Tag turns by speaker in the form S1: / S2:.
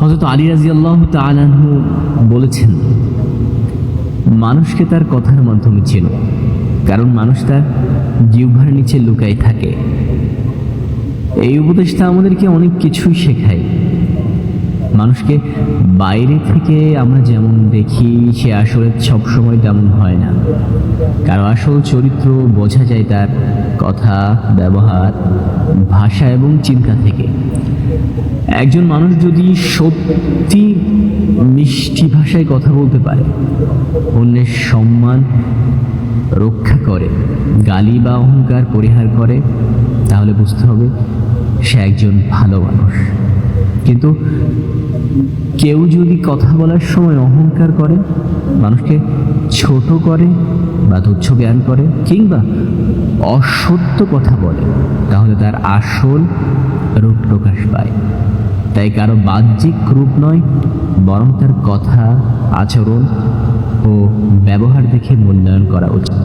S1: হজরত আলী রাজি আল্লাহ তালাহু বলেছেন, মানুষকে তার কথার মাধ্যমে চেনো, কারণ মানুষ তার জিহ্বার নিচে লুকাই থাকে। এই উপদেশটা আমাদেরকে অনেক কিছুই শেখায়। মানুষকে বাইরে থেকে আমরা যেমন দেখি, সে আসলে সবসময় তেমন হয় না। কারও আসল চরিত্র বোঝা যায় তার কথা, ব্যবহার, ভাষা এবং চিন্তা থেকে। একজন মানুষ যদি সত্যি মিষ্টি ভাষায় কথা বলতে পারে, অন্যের সম্মান রক্ষা করে, গালি বা অহংকার পরিহার করে, তাহলে বুঝতে হবে সে একজন ভালো মানুষ। কিন্তু কেউ যদি কথা বলার সময় অহংকার করে, মানুষকে ছোট করে বা তুচ্ছ জ্ঞান করে, কিংবা অসত্য কথা বলে, তাহলে তার আসল রূপ প্রকাশ পায়। তাই কারও বাহ্যিক রূপ নয়, বরং তার কথা, আচরণ ও ব্যবহার দেখে মূল্যায়ন করা উচিত।